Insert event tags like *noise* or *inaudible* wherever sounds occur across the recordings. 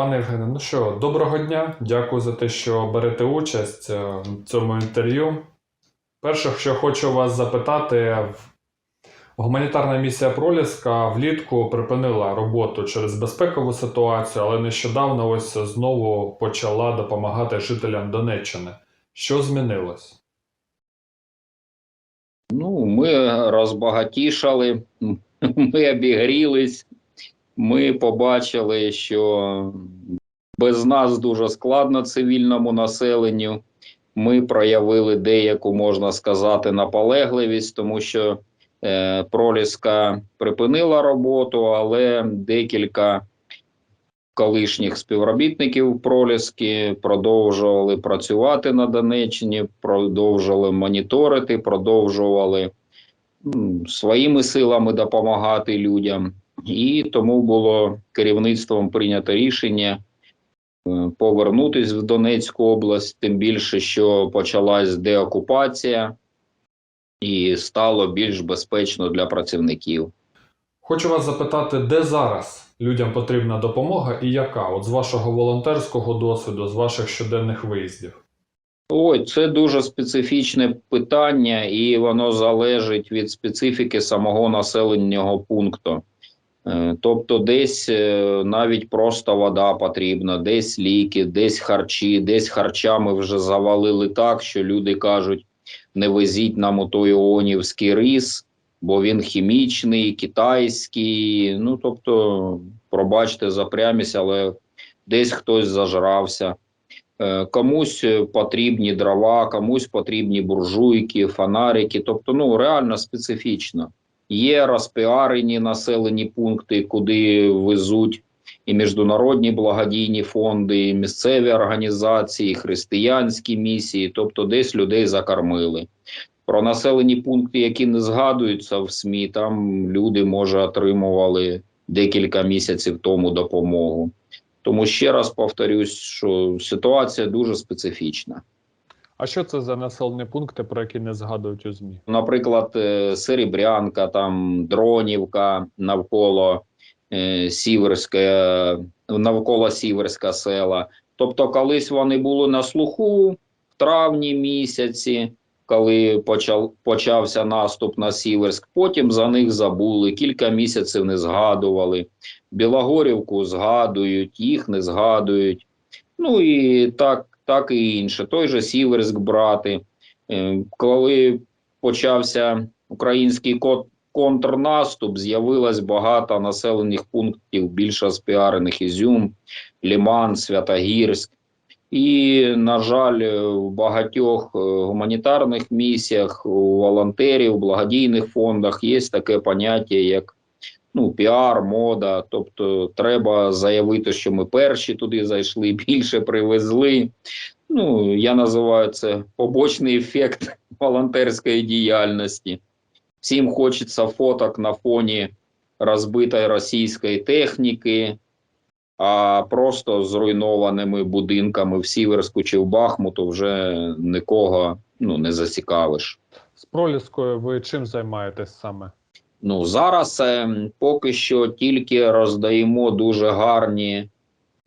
Пане Євгене, ну що, доброго дня. Дякую за те, що берете участь е, в цьому інтерв'ю. Перше, що хочу вас запитати, гуманітарна місія Проліска влітку припинила роботу через безпекову ситуацію, але нещодавно ось знову почала допомагати жителям Донеччини. Що змінилось? Ну, ми розбагатішали, *laughs* ми обігрілись, ми побачили, що без нас дуже складно цивільному населенню. Ми проявили деяку, можна сказати, наполегливість, тому що е, Проліска припинила роботу, але декілька колишніх співробітників Проліски продовжували працювати на Донеччині, продовжували моніторити, продовжували своїми силами допомагати людям. І тому було керівництвом прийнято рішення е, повернутись в Донецьку область, тим більше, що почалась деокупація і стало більш безпечно для працівників. Хочу вас запитати, де зараз людям потрібна допомога і яка? От з вашого волонтерського досвіду, з ваших щоденних виїздів. Ой, це дуже специфічне питання, і воно залежить від специфіки самого населеного пункту. Е, Тобто, десь е, навіть просто вода потрібна, десь ліки, десь харчі, десь харчами вже завалили так, що люди кажуть: не везіть нам у той оонівський рис, бо він хімічний, китайський. Ну тобто, пробачте за прямість, але десь хтось зажрався. Е, Комусь потрібні дрова, комусь потрібні буржуйки, фонарики. Тобто, ну реально специфічно. Є розпіарені населені пункти, куди везуть і міжнародні благодійні фонди, і місцеві організації, і християнські місії, тобто десь людей закормили. Про населені пункти, які не згадуються в СМІ, там люди може отримували декілька місяців тому допомогу. Тому ще раз повторюсь, що ситуація дуже специфічна. А що це за населені пункти, про які не згадують у ЗМІ? Наприклад, е, Серебрянка, там Дронівка навколо е, Сіверська, навколо Сіверська села. Тобто, колись вони були на слуху в травні місяці, коли почав, почався наступ на Сіверськ. Потім за них забули, кілька місяців не згадували. Білогорівку згадують, їх не згадують. Ну і так, так і інше. Той же Сіверськ брати. Е, Коли почався український ко- контрнаступ, з'явилось багато населених пунктів, більш розпіарених Ізюм, Ліман, Святогірськ. І, на жаль, в багатьох е, гуманітарних місіях, у волонтерів, благодійних фондах є таке поняття, як ну, піар, мода. Тобто, треба заявити, що ми перші туди зайшли, *laughs* більше привезли. Ну, я називаю це побочний ефект *laughs* волонтерської діяльності. Всім хочеться фоток на фоні розбитої російської техніки, а просто зруйнованими будинками в Сіверську чи в Бахмуту вже нікого ну, не зацікавиш. З Проліскою ви чим займаєтесь саме? Ну, зараз е, поки що тільки роздаємо дуже гарні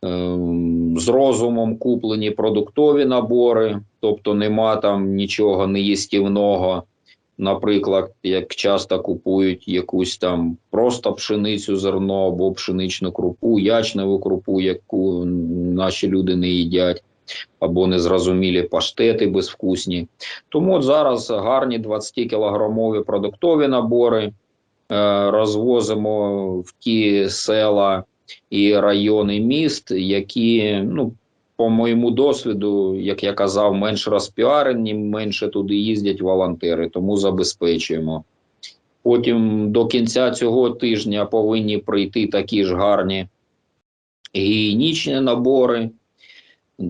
ем, з розумом куплені продуктові набори, тобто нема там нічого неїстівного. Наприклад, як часто купують якусь там просто пшеницю зерно або пшеничну крупу, ячневу крупу, яку наші люди не їдять, або незрозумілі паштети безвкусні. Тому от зараз гарні 20-кілограмові продуктові набори е, розвозимо в ті села і райони міст, які, ну, по моєму досвіду, як я казав, менш розпіарені, менше туди їздять волонтери, тому забезпечуємо. Потім до кінця цього тижня повинні прийти такі ж гарні гігієнічні набори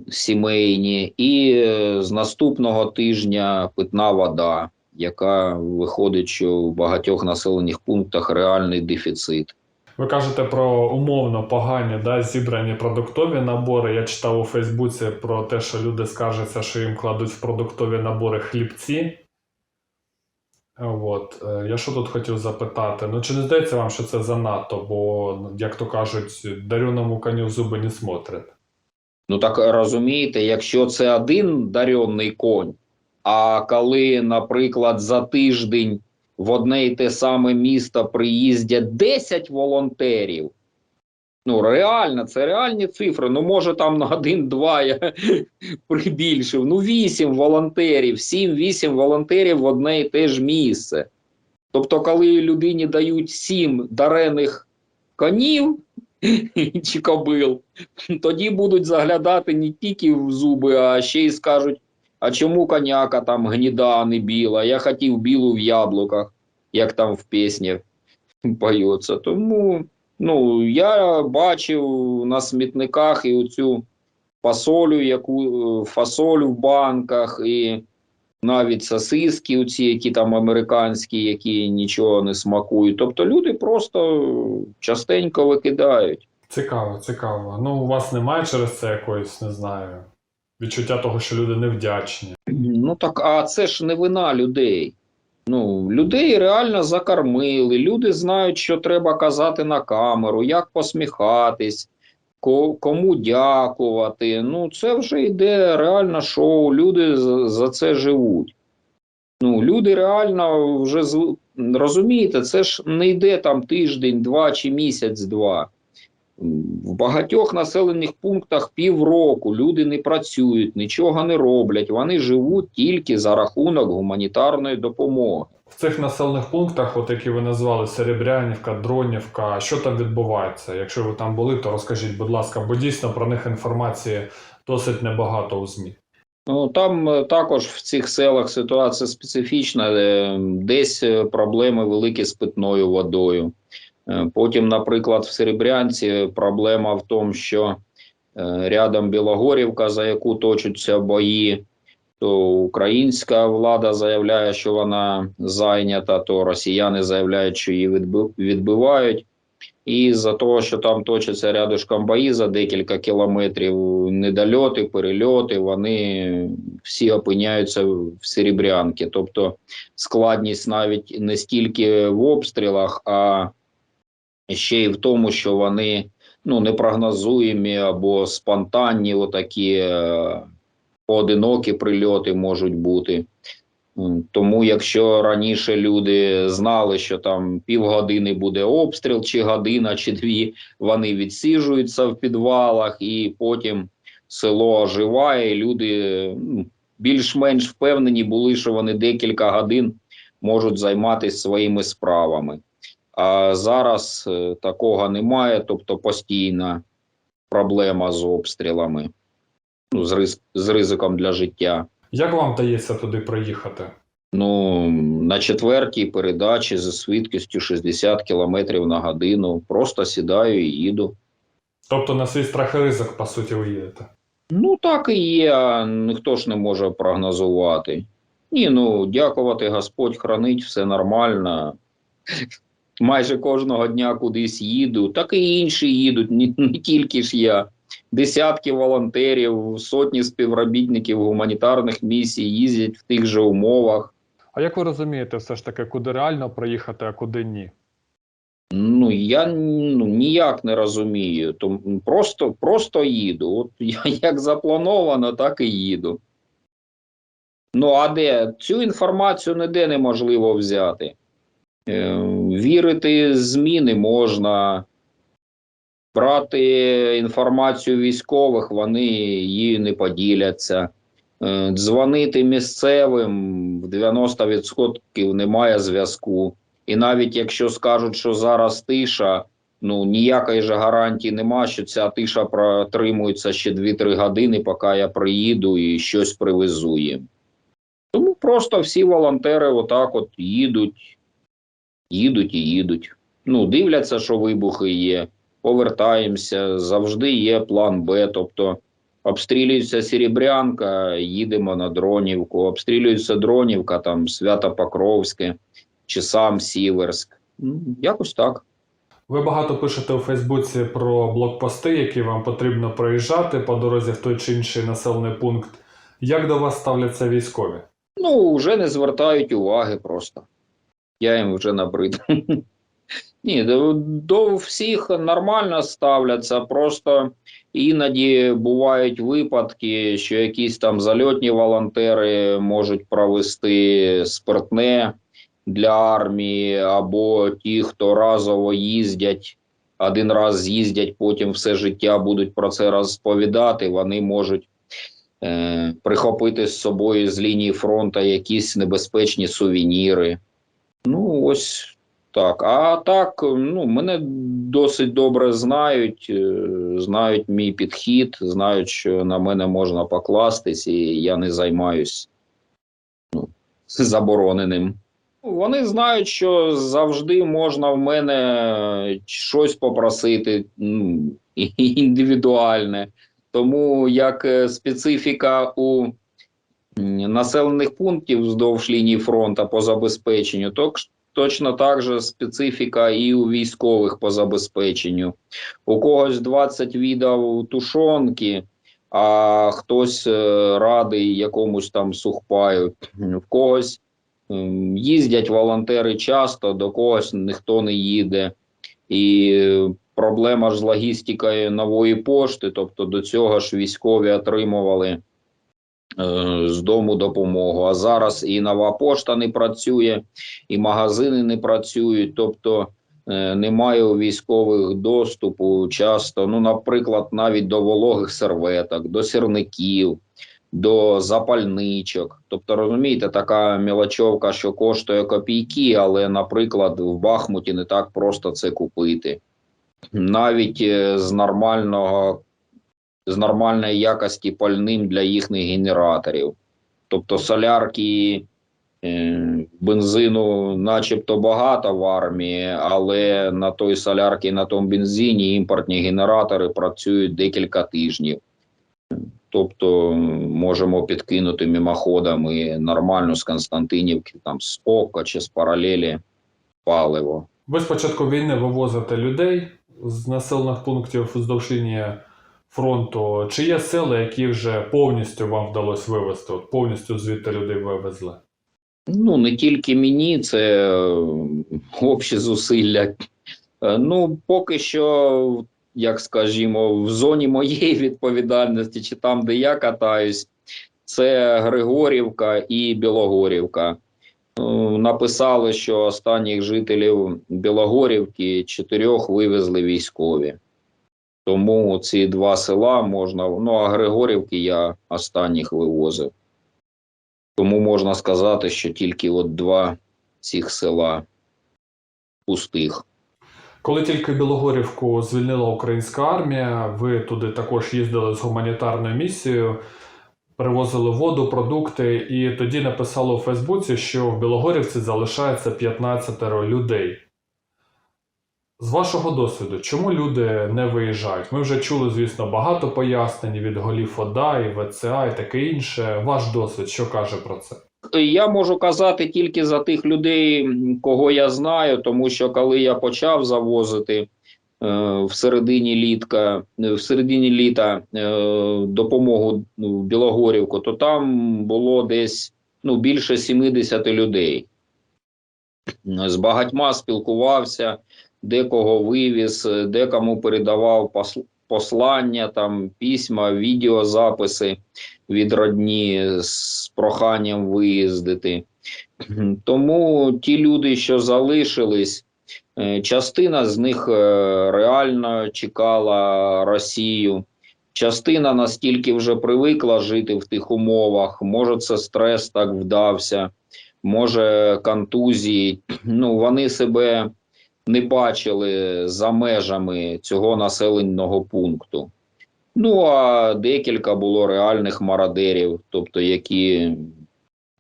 сімейні, і е, з наступного тижня питна вода, яка виходить, що в багатьох населених пунктах реальний дефіцит. Ви кажете про умовно погані да, зібрані продуктові набори. Я читав у Фейсбуці про те, що люди скаржаться, що їм кладуть в продуктові набори хлібці. От, е, я що тут хотів запитати? Ну, чи не здається вам, що це занадто, бо, як то кажуть, дарюному коню в зуби не смотрять? Ну так розумієте, якщо це один даренний конь, а коли, наприклад, за тиждень в одне і те саме місто приїздять 10 волонтерів, ну реально, це реальні цифри. Ну, може, там на один-два я *laughs* прибільшив. Ну, 8 волонтерів, 7-8 волонтерів в одне і те ж місце. Тобто, коли людині дають 7 дарених конів *laughs* чи кобил, тоді будуть заглядати не тільки в зуби, а ще й скажуть: а чому коняка там гніда, не біла? Я хотів білу в яблуках, як там в пісні поється. Тому ну, я бачив на смітниках і оцю фасолю, яку е, фасолю в банках, і навіть сосиски, оці, які там американські, які нічого не смакують. Тобто люди просто частенько викидають. Цікаво, цікаво. Ну, у вас немає через це якоїсь, не знаю, відчуття того, що люди невдячні. Ну так, а це ж не вина людей. Ну, людей реально закормили. Люди знають, що треба казати на камеру, як посміхатись, кому дякувати. Ну, це вже йде реально шоу. Люди за це живуть. Ну, люди реально вже розумієте, це ж не йде там тиждень, два чи місяць-два. В багатьох населених пунктах півроку люди не працюють, нічого не роблять. Вони живуть тільки за рахунок гуманітарної допомоги. В цих населених пунктах, от які ви назвали Серебрянівка, Дронівка, що там відбувається? Якщо ви там були, то розкажіть, будь ласка, бо дійсно про них інформації досить небагато у ЗМІ. Ну там е, також в цих селах ситуація специфічна. е, Десь е, проблеми великі з питною водою. Е, Потім, наприклад, в Серебрянці проблема в тому, що е, рядом Білогорівка, за яку точаться бої, то українська влада заявляє, що вона зайнята, то росіяни заявляють, що її відбивають. І за того, що там точаться рядышком бої за декілька кілометрів, недольоти, перельоти, вони всі опиняються в Серебрянці. Тобто складність навіть не стільки в обстрілах, а ще й в тому, що вони ну, непрогнозуємі або спонтанні, отакі е, поодинокі прильоти можуть бути. Тому, якщо раніше люди знали, що там півгодини буде обстріл, чи година, чи дві, вони відсиджуються в підвалах, і потім село оживає, і люди ну, більш-менш впевнені були, що вони декілька годин можуть займатися своїми справами. А зараз е, такого немає, тобто постійна проблема з обстрілами, ну, з, рис- з ризиком для життя. Як вам вдається туди проїхати? Ну, на четвертій передачі зі швидкістю 60 км на годину просто сідаю і їду. Тобто на свій страх і ризик, по суті, ви їдете. Ну, так і є, ніхто ж не може прогнозувати. Ні, ну, дякувати Господь хранить, все нормально. Майже кожного дня кудись їду, так і інші їдуть, не, не тільки ж я. Десятки волонтерів, сотні співробітників гуманітарних місій їздять в тих же умовах. А як ви розумієте, все ж таки, куди реально проїхати, а куди ні? Ну, я ну, ніяк не розумію. То просто, просто їду. От я, *laughs* як заплановано, так і їду. Ну, а де? Цю інформацію ніде неможливо взяти. Е, вірити ЗМІ не можна. Брати інформацію військових, вони її не поділяться. Е, дзвонити місцевим в 90% немає зв'язку. І навіть якщо скажуть, що зараз тиша, ну ніякої ж гарантії нема, що ця тиша протримується ще 2-3 години, поки я приїду і щось привезу їм. Тому просто всі волонтери отак от їдуть, їдуть і їдуть. Ну, дивляться, що вибухи є, повертаємося, завжди є план Б. Тобто обстрілюється Серебрянка, їдемо на Дронівку, обстрілюється Дронівка, там Свято-Покровське чи сам Сіверськ. Ну, якось так. Ви багато пишете у Фейсбуці про блокпости, які вам потрібно проїжджати по дорозі в той чи інший населений пункт. Як до вас ставляться військові? Ну, вже не звертають уваги просто. Я їм вже набрид. *laughs* Ні, до, всіх нормально ставляться, просто іноді бувають випадки, що якісь там зальотні волонтери можуть провести спиртне для армії, або ті, хто разово їздять, один раз з'їздять, потім все життя будуть про це розповідати, вони можуть е, прихопити з собою з лінії фронту якісь небезпечні сувеніри. Ну, ось так. А так, ну, мене досить добре знають, е, знають мій підхід, знають, що на мене можна покластись, і я не займаюсь ну, забороненим. Вони знають, що завжди можна в мене щось попросити ну, індивідуальне. Тому як е, специфіка у населених пунктів вздовж лінії фронту по забезпеченню, то точно так же специфіка і у військових по забезпеченню. У когось 20 відів тушонки, а хтось е, радий якомусь там сухпаю, в когось їздять волонтери часто, до когось ніхто не їде. І проблема ж з логістикою нової пошти, тобто до цього ж військові отримували з дому допомогу. А зараз і нова пошта не працює, і магазини не працюють. Тобто е, немає у військових доступу часто, ну, наприклад, навіть до вологих серветок, до сірників, до запальничок. Тобто, розумієте, така мілочовка, що коштує копійки, але, наприклад, в Бахмуті не так просто це купити. Навіть е, з нормального з нормальної якості пальним для їхніх генераторів. Тобто солярки, е, бензину, начебто багато в армії, але на той солярки, на тому бензині імпортні генератори працюють декілька тижнів. Тобто можемо підкинути мимоходом і нормально з Константинівки, там з Ока чи з паралелі паливо. Ви з початку війни вивозите людей з населених пунктів вздовж лінії фронту. Чи є сели, які вже повністю вам вдалося вивезти? От повністю звідти людей вивезли? Ну, не тільки мені, це е, общі зусилля. Е, Ну, поки що, як скажімо, в зоні моєї *laughs* відповідальності, чи там, де я катаюсь, це Григорівка і Білогорівка. Ну, Написали, що останніх жителів Білогорівки чотирьох вивезли військові. Тому ці два села можна. Ну, а Григорівки я останніх вивозив. Тому можна сказати, що тільки от два цих села пустих. Коли тільки Білогорівку звільнила українська армія, ви туди також їздили з гуманітарною місією, привозили воду, продукти, і тоді написали у Фейсбуці, що в Білогорівці залишається 15 людей. З вашого досвіду, чому люди не виїжджають? Ми вже чули, звісно, багато пояснень від голів ОДА і ВЦА і таке інше. Ваш досвід, що каже про це? Я можу казати тільки за тих людей, кого я знаю, тому що коли я почав завозити е, в середині літка, е, в середині літа е, допомогу ну, в Білогорівку, то там було десь ну, більше 70 людей. З багатьма спілкувався, декого вивіз, е, декому передавав послання, там, письма, відеозаписи від родні з проханням виїздити. *clears throat* Тому ті люди, що залишились, е, частина з них е, реально чекала Росію. Частина настільки вже привикла жити в тих умовах, може, це стрес так вдався, може контузії. *clears throat* Ну, вони себе не бачили за межами цього населеного пункту. Ну, а декілька було реальних мародерів, тобто які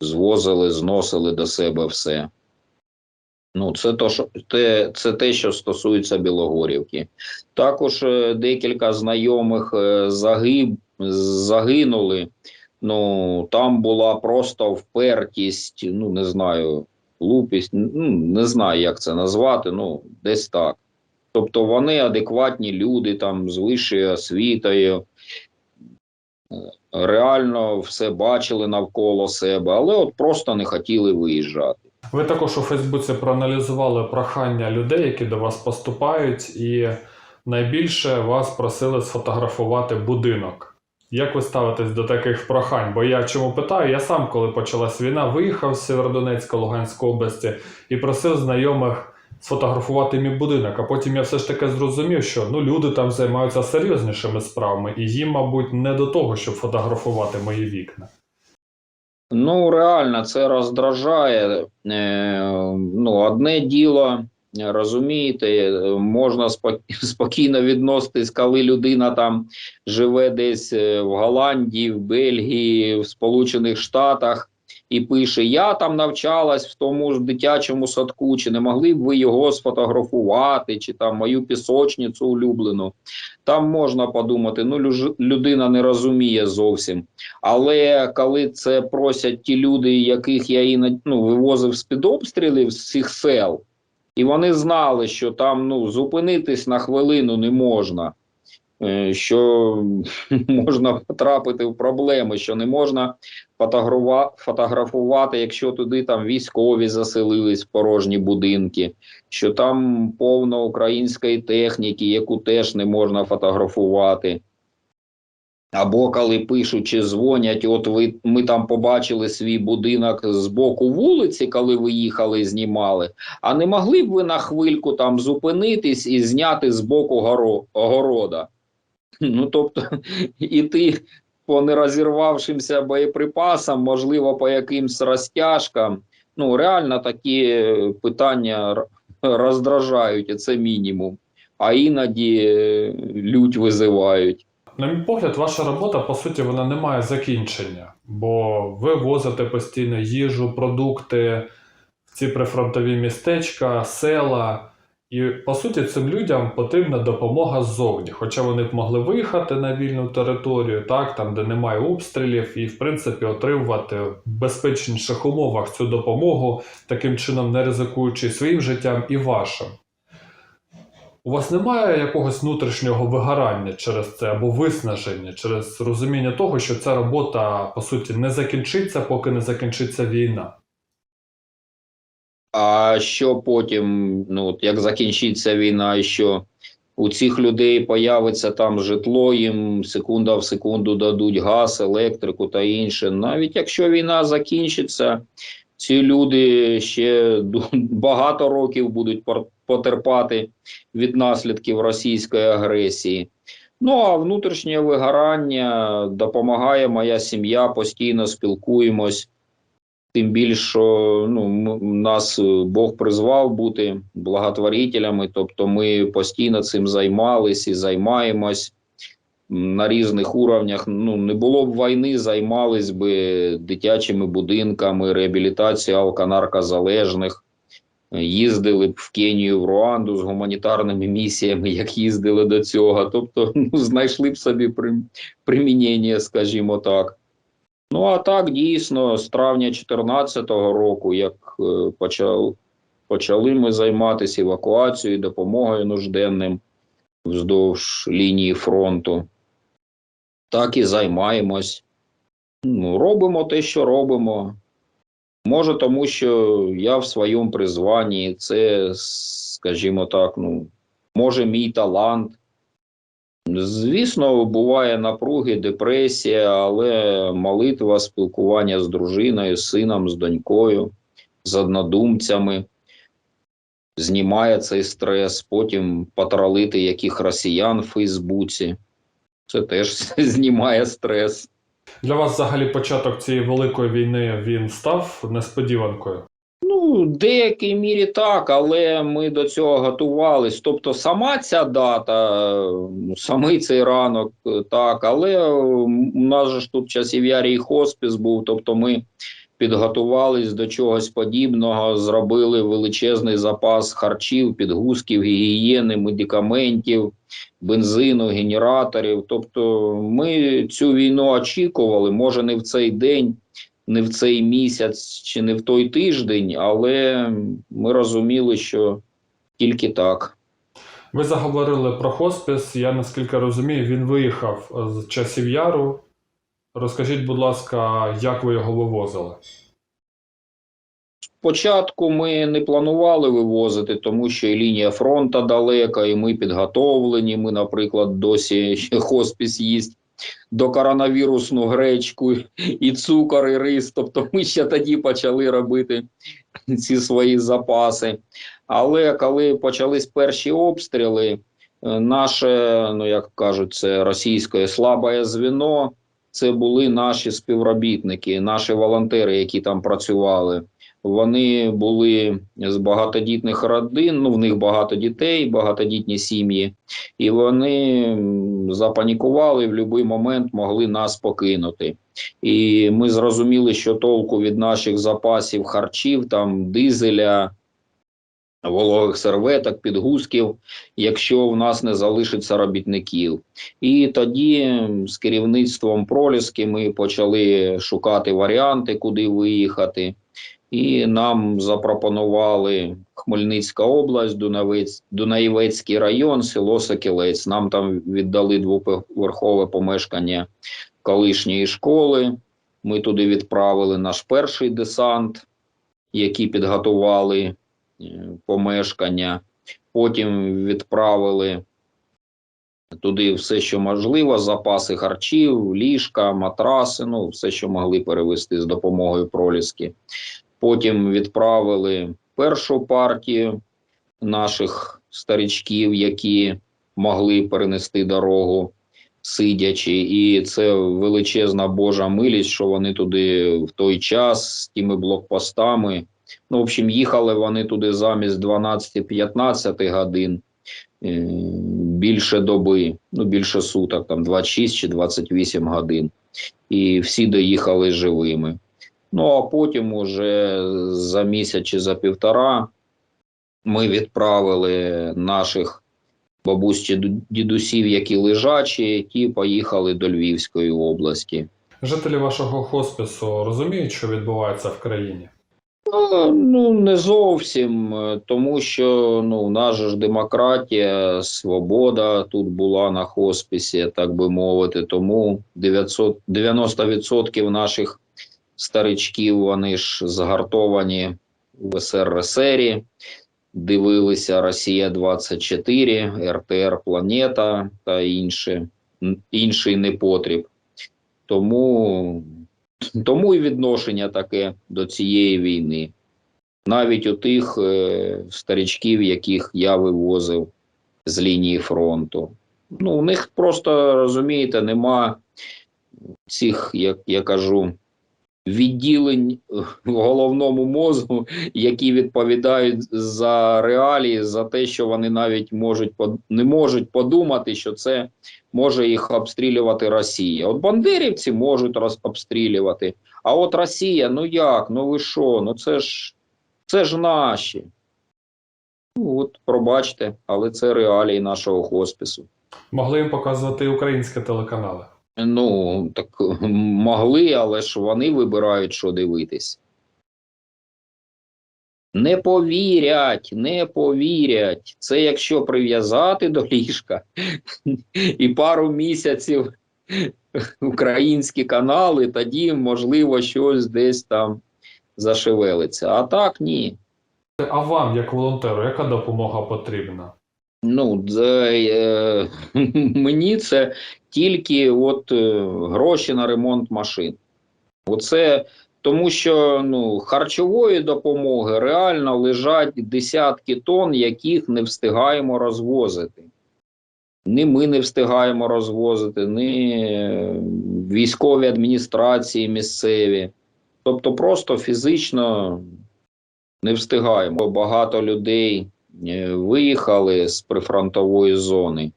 звозили, зносили до себе все. Ну, це, то, що, те, це те, що стосується Білогорівки. Також е, декілька знайомих е, загиб, загинули. Ну, там була просто впертість, ну, не знаю, глупість, ну, не знаю, як це назвати, ну, десь так. Тобто вони адекватні люди там з вищою освітою, е, реально все бачили навколо себе, але от просто не хотіли виїжджати. Ви також у Фейсбуці проаналізували прохання людей, які до вас поступають, і найбільше вас просили сфотографувати будинок. Як ви ставитесь до таких прохань? Бо я чому питаю? Я сам, коли почалась війна, виїхав з Сєвєродонецька, Луганської області і просив знайомих сфотографувати мій будинок. А потім я все ж таки зрозумів, що ну, люди там займаються серйознішими справами, і їм, мабуть, не до того, щоб фотографувати мої вікна. Ну, реально, це роздражає. Е, ну, одне діло, розумієте, е, можна *laughs* спокійно відноситись, коли людина там живе десь е, в Голландії, в Бельгії, в Сполучених Штатах і пише: Я там навчалась в тому ж дитячому садку, чи не могли б ви його сфотографувати, чи там мою пісочницю улюблену. Там можна подумати, ну людина не розуміє зовсім. Але коли це просять ті люди, яких я іноді ну, вивозив з-під обстрілів з цих сел, і вони знали, що там ну, зупинитись на хвилину не можна, е, що *laughs* можна потрапити в проблеми, що не можна фотографувати, якщо туди там військові заселились в порожні будинки, що там повно української техніки, яку теж не можна фотографувати. Або коли пишуть чи дзвонять, от ви ми там побачили свій будинок з боку вулиці, коли ви їхали знімали. А не могли б ви на хвильку там зупинитись і зняти з боку горо, огорода? Ну тобто, *laughs* іти по нерозірвавшимся боєприпасам, можливо, по якимсь розтяжкам. Ну, реально такі питання роздражають, це мінімум. А іноді е, лють визивають. На мій погляд, ваша робота, по суті, вона не має закінчення, бо ви возите постійно їжу, продукти в ці прифронтові містечка, села. І по суті, цим людям потрібна допомога ззовні. Хоча вони б могли виїхати на вільну територію, так, там, де немає обстрілів, і в принципі отримувати в безпечніших умовах цю допомогу, таким чином не ризикуючи своїм життям і вашим. У вас немає якогось внутрішнього вигорання через це або виснаження, через розуміння того, що ця робота по суті не закінчиться, поки не закінчиться війна. А що потім, ну от як закінчиться війна, і що у цих людей появиться там житло, їм секунда в секунду дадуть газ, електрику та інше. Навіть якщо війна закінчиться, ці люди ще багато років будуть потерпати від наслідків російської агресії. Ну а внутрішнє вигорання допомагає моя сім'я, постійно спілкуємось. Тим більше, ну, нас Бог призвав бути благотворителями, тобто ми постійно цим займались і займаємось на різних уровнях. Ну, не було б війни, займались би дитячими будинками, реабілітацією алконаркозалежних, е, їздили б в Кенію, в Руанду з гуманітарними місіями, як їздили до цього. Тобто *laughs* ну, знайшли б собі при- примінення, скажімо так. Ну, а так дійсно, з травня 2014 року, як е, почав, почали ми займатися евакуацією, допомогою нужденним вздовж лінії фронту, так і займаємось. Ну, робимо те, що робимо. Може, тому що я в своєму призванні, це, скажімо так, ну, може, мій талант. Звісно, буває напруги, депресія, але молитва, спілкування з дружиною, з сином, з донькою, з однодумцями знімає цей стрес. Потім патролити яких росіян в Фейсбуці. Це теж *laughs* знімає стрес. Для вас взагалі початок цієї великої війни він став несподіванкою. Ну, в деякій мірі так, але ми до цього готувались. Тобто, сама ця дата, е, самий цей ранок, так, але у нас ж тут часів ярій хоспіс був, тобто ми підготувались до чогось подібного, зробили величезний запас харчів, підгузків, гігієни, медикаментів, бензину, генераторів. Тобто, ми цю війну очікували, може, не в цей день не в цей місяць чи не в той тиждень, але ми розуміли, що тільки так. Ви заговорили про хоспіс. Я наскільки розумію, він виїхав з часів яру. Розкажіть, будь ласка, як ви його вивозили? спочатку ми не планували вивозити, тому що і лінія фронту далека, і ми підготовлені. Ми, наприклад, досі хоспіс їсть до коронавірусну гречку, і цукор, і рис. Тобто ми ще тоді почали робити ці свої запаси. Але коли почались перші обстріли, е, наше, ну як кажуть, це російське слабе звіно. Це були наші співробітники, наші волонтери, які там працювали. Вони були з багатодітних родин. Ну в них багато дітей, багатодітні сім'ї, і вони запанікували в будь-який момент могли нас покинути. І ми зрозуміли, що толку від наших запасів харчів, там дизеля, вологих серветок, підгузків, якщо в нас не залишиться робітників. І тоді з керівництвом проліски ми почали шукати варіанти, куди виїхати. І нам запропонували Хмельницька область, Дунавець, Дунаєвецький район, село Сокілець. Нам там віддали двоповерхове помешкання колишньої школи. Ми туди відправили наш перший десант, який підготували помешкання. Потім відправили туди все, що можливо, запаси харчів, ліжка, матраси, ну, все, що могли перевезти з допомогою проліски. Потім відправили першу партію наших старичків, які могли перенести дорогу сидячи, і це величезна Божа милість, що вони туди в той час з тими блокпостами. Ну, в общем, їхали вони туди замість 12-15 годин е, більше доби, ну більше суток, там 26 чи 28 годин. І всі доїхали живими. Ну а потім, уже за місяць чи за півтора, ми відправили наших бабусь дідусів, які лежачі, ті поїхали до Львівської області. Жителі вашого хоспису розуміють, що відбувається в країні? Ну, ну не зовсім, е, тому що ну, в нас ж демократія, свобода тут була на хосписі, так би мовити. Тому 900, 90% наших старичків вони ж згартовані в СРСРі, дивилися Росія 24, РТР Планета та інше, інший непотріб. Тому тому і відношення таке до цієї війни. Навіть у тих е, старичків, яких я вивозив з лінії фронту. Ну, у них просто, розумієте, нема цих, як я кажу, відділень в головному мозку, які відповідають за реалії, за те, що вони навіть можуть не можуть подумати, що це може їх обстрілювати Росія. От бандерівці можуть обстрілювати, а от Росія, ну як? Ну ви що? Ну це ж це ж наші. Ну, от, пробачте, але це реалії нашого хоспису. Могли їм показувати українські телеканали. Ну, так могли, але ж вони вибирають, що дивитись. Не повірять, не повірять. Це якщо прив'язати до ліжка *laughs* і пару місяців *laughs* українські канали, тоді, можливо, щось десь там зашевелиться. А так ні. А вам, як волонтеру, яка допомога потрібна? Ну, е, *laughs* мені це тільки от е, гроші на ремонт машин. Оце тому, що ну, харчової допомоги реально лежать десятки тонн, яких не встигаємо розвозити. Ні ми не встигаємо розвозити, ні е, військові адміністрації місцеві. Тобто просто фізично не встигаємо. Багато людей виїхали з прифронтової зони.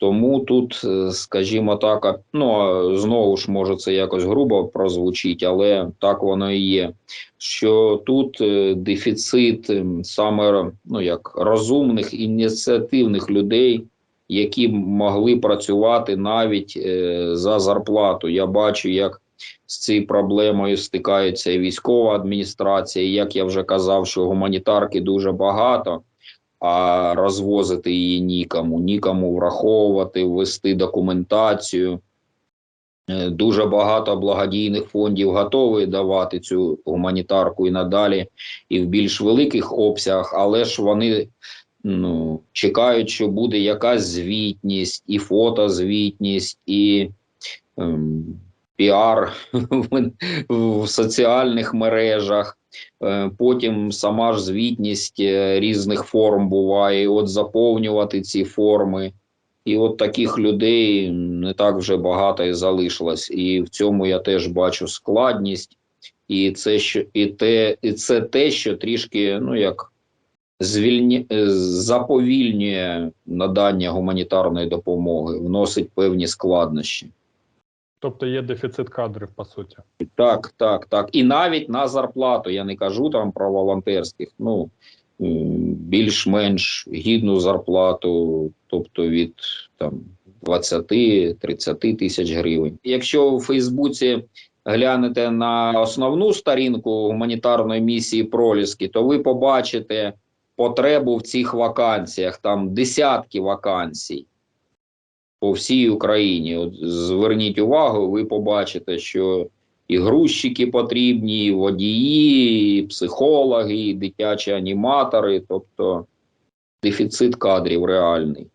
Тому тут, е, скажімо так, ну знову ж може це якось грубо прозвучить, але так воно і є. Що тут е, дефіцит ем, саме ну як розумних ініціативних людей, які могли працювати навіть е, за зарплату. Я бачу, як з цією проблемою стикається військова адміністрація. Як я вже казав, що гуманітарки дуже багато, а розвозити її нікому, нікому враховувати, ввести документацію. Е, Дуже багато благодійних фондів готові давати цю гуманітарку і надалі, і в більш великих обсягах, але ж вони ну, чекають, що буде якась звітність, і фотозвітність, і ем, піар *laughs* в, в соціальних мережах. Е, Потім сама ж звітність е, різних форм буває, от заповнювати ці форми. І от таких людей не так вже багато і залишилось. І в цьому я теж бачу складність. І це, що, і те, і це те, що трішки, ну як звільні, е, заповільнює надання гуманітарної допомоги, вносить певні складнощі. Тобто є дефіцит кадрів, по суті. Так, так, так. І навіть на зарплату. Я не кажу там про волонтерських. Ну більш-менш гідну зарплату, тобто від там 20-30 тисяч гривень. Якщо у Фейсбуці глянете на основну сторінку гуманітарної місії Проліски, то ви побачите потребу в цих вакансіях. Там десятки вакансій по всій Україні. От зверніть увагу, ви побачите, що і грузчики потрібні, і водії, і психологи, і дитячі аніматори, тобто дефіцит кадрів реальний.